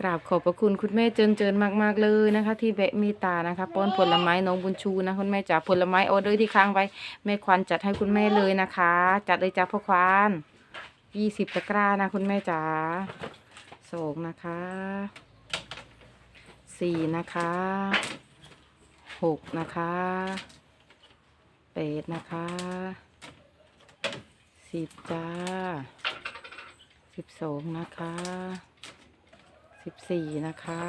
กราบขอบพระคุณคุณแม่เจินเจินมาก ๆ เลยนะคะ ที่แวะเมตตานะคะป้อนผลไม้น้องบุญชูนะคุณแม่จ๋าผลไม้ออเดอร์ที่ค้างไว้แม่ควันจัดให้คุณแม่เลยนะคะ จัดเลยจ้าพ่อควานยี่สิบตะกร้านะคุณแม่จ๋าสองนะคะสี่นะคะหกนะคะแปดนะคะสิบจ้าสิบสองนะคะ สิบสี่นะคะ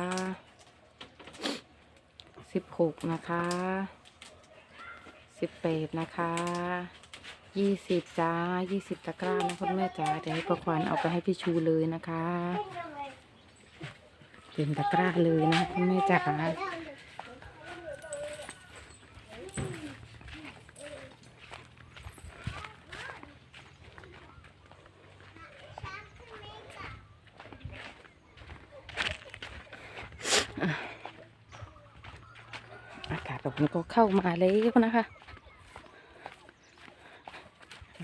สิบหกนะคะสิบแปดนะคะยี่สิบจ้ายี่สิบตะกร้านะคุณแม่จ๋าเดี๋ยวให้ประควันเอาไปให้พี่ชูเลยนะคะ เป็นตะกร้าเลยนะคุณแม่จ๋า อากาศแบบนี้ก็เข้ามาแล้วนะคะ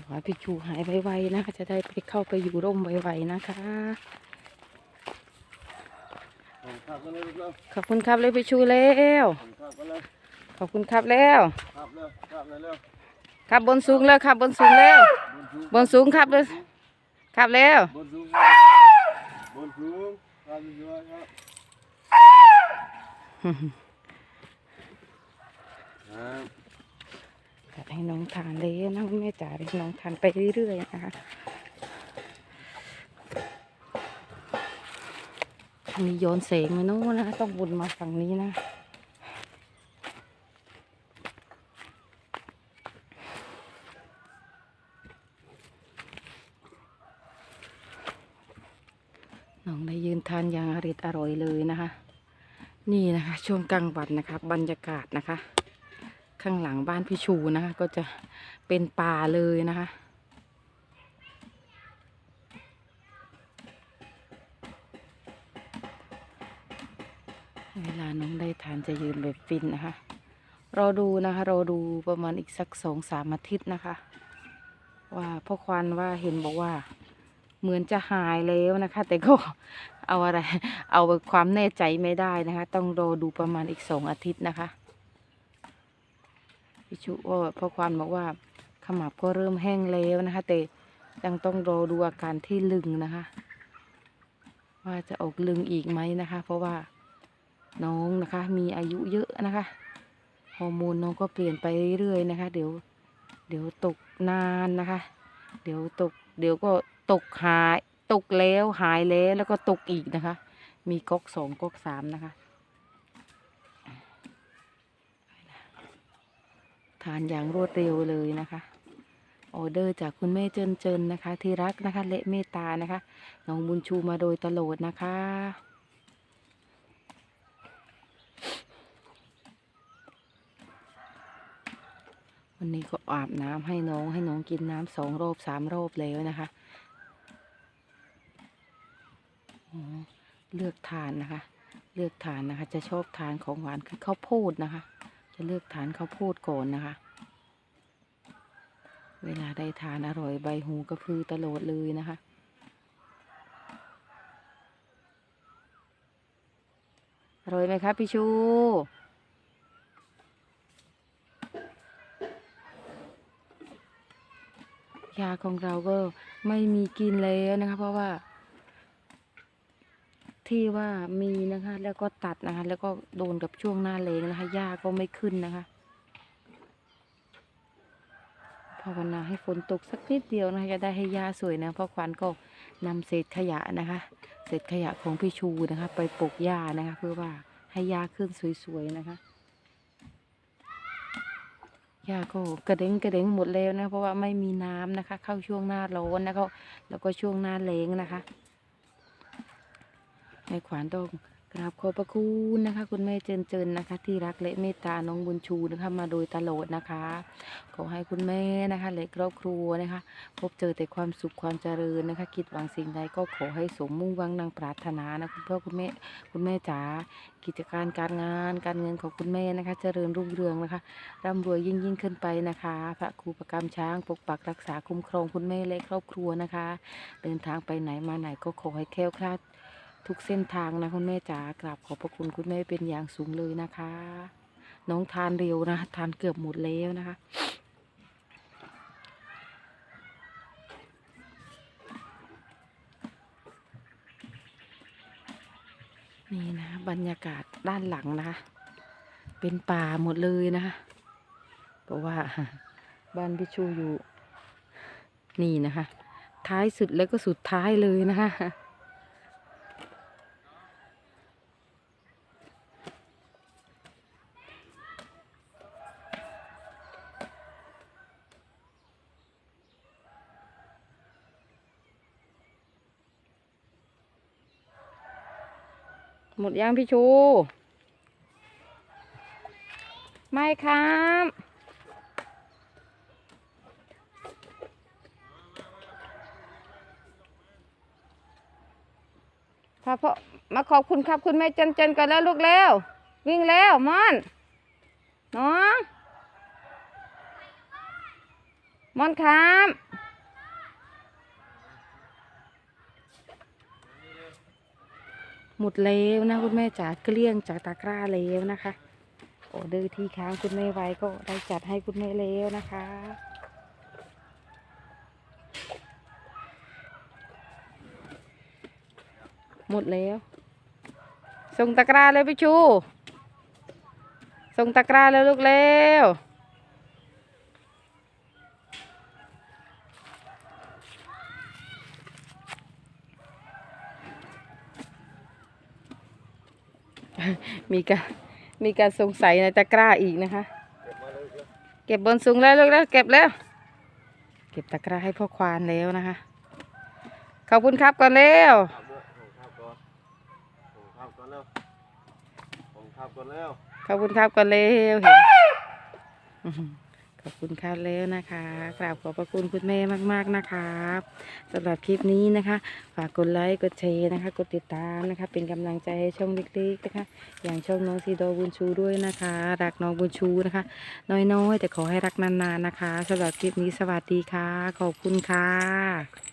ขอให้พี่ชูหายไวๆนะคะ จะได้ไปเข้าไปอยู่ร่มไวๆนะคะขับกันเลยลูกเร็วขอบคุณครับเลยพี่ชูแล้วขับกันเลยขอบคุณครับแล้วขับเร็วขับเลยเร็วครับบนสูงแล้วครับบนสูงแล้วบนสูงบนสูงครับเลยครับแล้วบนสูงบนสูงขับเยอะครับ ครับกัดให้น้องทานเลยนะคุณแม่จ๋าให้น้องทานไปเรื่อยๆนะคะมีโยนเสงมาโน้นนะ ต้องวนมาฝั่งนี้นะน้องได้ยืนทานอย่างอริดอร่อยเลยนะคะ นี่นะคะ ช่วงกลางวันนะคะ บรรยากาศนะคะ ข้างหลังบ้านพี่ชูนะคะ ก็จะเป็นป่าเลยนะคะ เวลาน้องได้ทานจะยืนแบบฟินนะคะรอดูนะคะรอดูประมาณอีกสักสองสามอาทิตย์นะคะ ว่าพ่อควันว่าเห็นบอกว่า เหมือนจะหายแล้วนะคะ แต่ก็เอาอะไร เอาความแน่ใจไม่ได้นะคะ ต้องรอดูประมาณอีกสองอาทิตย์นะคะ พี่ชุว่าพ่อควันบอกว่าขมับก็เริ่มแห้งแล้วนะคะ แต่ยังต้องรอดูอาการที่ลึงนะคะ ว่าจะออกลึงอีกไหมนะคะ เพราะว่าน้องนะคะ มีอายุเยอะนะคะฮอร์โมนน้องก็เปลี่ยนไปเรื่อยๆนะคะ เดี๋ยวเดี๋ยวตกนานนะคะ เดี๋ยวตก เดี๋ยวก็ตกหาย ตกแล้วหายแล้วแล้วก็ตกอีกนะคะ มีก๊อกสองก๊อกสามนะคะานอย่างรวดเร็วเลยนะคะออเดอร์จากคุณแม่เจินเจินนะคะ ที่รักนะคะและเมตานะคะน้องบุญชูมาโดยตลอดนะคะ วันนี้ก็อาบน้ำให้น้องให้น้องกินน้ำสองรอบสามรอบแล้วนะคะเลือกทานนะคะ เลือกทานนะคะ จะชอบทานของหวานคือข้าวโพดนะคะ จะเลือกทานข้าวโพดก่อนนะคะ เวลาได้ทานอร่อยใบหูกระพือตลอดเลยนะคะอร่อยไหมครับพี่ชูยาของเราก็ไม่มีกินแล้วนะคะ เพราะว่า ที่ว่ามีนะคะ แล้วก็ตัดนะคะ แล้วก็โดนกับช่วงหน้าแรงนะคะหญ้าก็ไม่ขึ้นนะคะภาวนาให้ฝนตกสักนิดเดียวนะคะจะได้ให้หญ้าสวยนะเพราะควันก็นำเศษขยะนะคะ เศษขยะของพี่ชูนะคะ ไปปลูกหญ้านะคะ เพื่อว่าให้หญ้าขึ้นสวยๆนะคะหญ้าก็กระเด้งกระเด้งหมดแล้วนะเพราะว่าไม่มีน้ำนะคะ เข้าช่วงหน้าร้อนแล้วก็แล้วก็ช่วงหน้าแล้งนะคะ แม่ขวานต้องกราบขอบพระคุณนะคะ คุณแม่เจนเจินนะคะ ที่รักและเมตตาน้องบุญชูนะคะมาโดยตลอดนะคะ ขอให้คุณแม่นะคะและครอบครัวนะคะ พบเจอแต่ความสุขความเจริญนะคะ คิดหวังสิ่งใดก็ขอให้สมมุ่งหวังนางปรารถนานะคุณพ่อคุณแม่คุณแม่จ๋ากิจการการงานการเงินของคุณแม่นะคะ เจริญรุ่งเรืองนะคะร่ำรวยยิ่งยิ่งขึ้นไปนะคะ พระครูประกรรมช้างปกปักรักษาคุ้มครองคุณแม่และครอบครัวนะคะ เดินทางไปไหนมาไหนก็ขอให้แคล้วคลาด ทุกเส้นทางนะคุณแม่จ๋ากราบขอบพระคุณคุณแม่เป็นอย่างสูงเลยนะคะ น้องทานเร็วนะ ทานเกือบหมดแล้วนะคะนี่นะบรรยากาศด้านหลังนะคะ เป็นป่าหมดเลยนะคะเพราะว่าบ้านพี่ชูอยู่ นี่นะคะ ท้ายสุดแล้วก็สุดท้ายเลยนะคะ หมดยังพี่ชู ไม่ครับพอพ่อมาขอบคุณครับคุณแม่เจนเจนกันแล้วลูกแล้ว วิ่งแล้วมอนน้องมอนครับ หมดแล้วนะคุณแม่จ๋าเกลี้ยงจากตะกร้าแล้วนะคะออเดอร์ที่ค้างคุณแม่ไว้ก็ได้จัดให้คุณแม่แล้วนะคะ หมดแล้ว ส่งตะกร้าเลยพี่ชู ส่งตะกร้าแล้วลูกเร็ว มีการมีการสงสัยในตะกร้าอีกนะคะ เก็บบนสูงแล้วลูกแล้วเก็บแล้ว เก็บตะกร้าให้พ่อควานแล้วนะคะ ขอบคุณครับก่อนเร็วข้าวด้วยส่งข้าวก่อนส่งข้าวก่อนแล้วส่งข้าวก่อนแล้วขอบคุณครับก่อนเร็วเห็น อื้อหือขอบคุณค่ะแล้วนะคะกราบขอบพระคุณคุณแม่มากๆนะครับสำหรับคลิปนี้นะคะ ฝากกดไลค์กดแชร์นะคะ กดติดตามนะคะ เป็นกำลังใจให้ช่องเล็กๆนะคะ อย่างช่องน้องซีโดบุญชูด้วยนะคะ รักน้องบุญชูนะคะ น้อยๆแต่ขอให้รักนานๆนะคะสำหรับคลิปนี้สวัสดีค่ะ ขอบคุณค่ะ